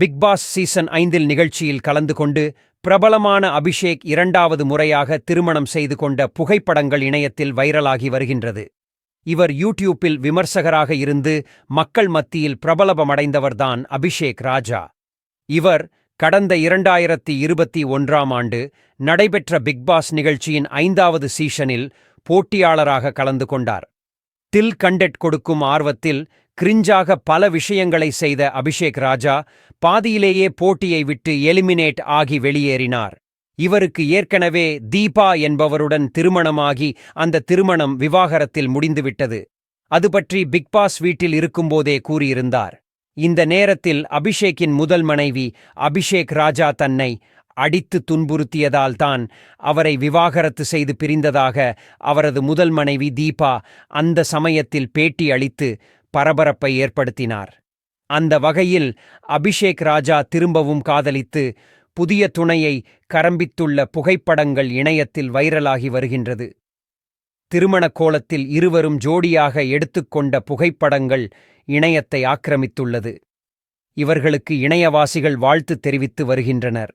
Big Boss season ஐந்தில் நிகழ்ச்சியில் கலந்து கொண்டு பிரபலமான அபிஷேக் இரண்டாவது முறையாக திருமணம் செய்து கொண்ட புகைப்படங்கள் இணையத்தில் வைரலாகி வருகின்றது. இவர் யூடியூப்பில் விமர்சகராக இருந்து மக்கள் மத்தியில் பிரபலமடைந்தவர்தான் அபிஷேக் ராஜா. இவர் கடந்த இரண்டாயிரத்தி இருபத்தி ஒன்றாம் ஆண்டு நடைபெற்ற பிக்பாஸ் நிகழ்ச்சியின் ஐந்தாவது சீசனில் போட்டியாளராக கலந்து கொண்டார். தில் கண்டெட் கொடுக்கும் ஆர்வத்தில் கிரிஞ்சாக பல விஷயங்களை செய்த அபிஷேக் ராஜா பாதியிலேயே போட்டியை விட்டு எலிமினேட் ஆகி வெளியேறினார். இவருக்கு ஏற்கனவே தீபா என்பவருடன் திருமணமாகி அந்த திருமணம் விவாகரத்தில் முடிந்துவிட்டது. அது பற்றி பிக்பாஸ் வீட்டில் இருக்கும்போதே கூறியிருந்தார். இந்த நேரத்தில் அபிஷேக்கின் முதல் மனைவி அபிஷேக் ராஜா தன்னை அடித்து துன்புறுத்தியதால் தான் அவரை விவாகரத்து செய்து பிரிந்ததாக அவரது முதல் மனைவி தீபா அந்த சமயத்தில் பேட்டி அளித்து பரபரப்பை ஏற்படுத்தினார். அந்த வகையில் அபிஷேக் ராஜா திரும்பவும் காதலித்து புதிய துணையை கரம்பித்துள்ள புகைப்படங்கள் இணையத்தில் வைரலாகி வருகின்றது. திருமண கோலத்தில் இருவரும் ஜோடியாக எடுத்துக்கொண்ட புகைப்படங்கள் இணையத்தை ஆக்கிரமித்துள்ளது. இவர்களுக்கு இணையவாசிகள் வாழ்த்து தெரிவித்து வருகின்றனர்.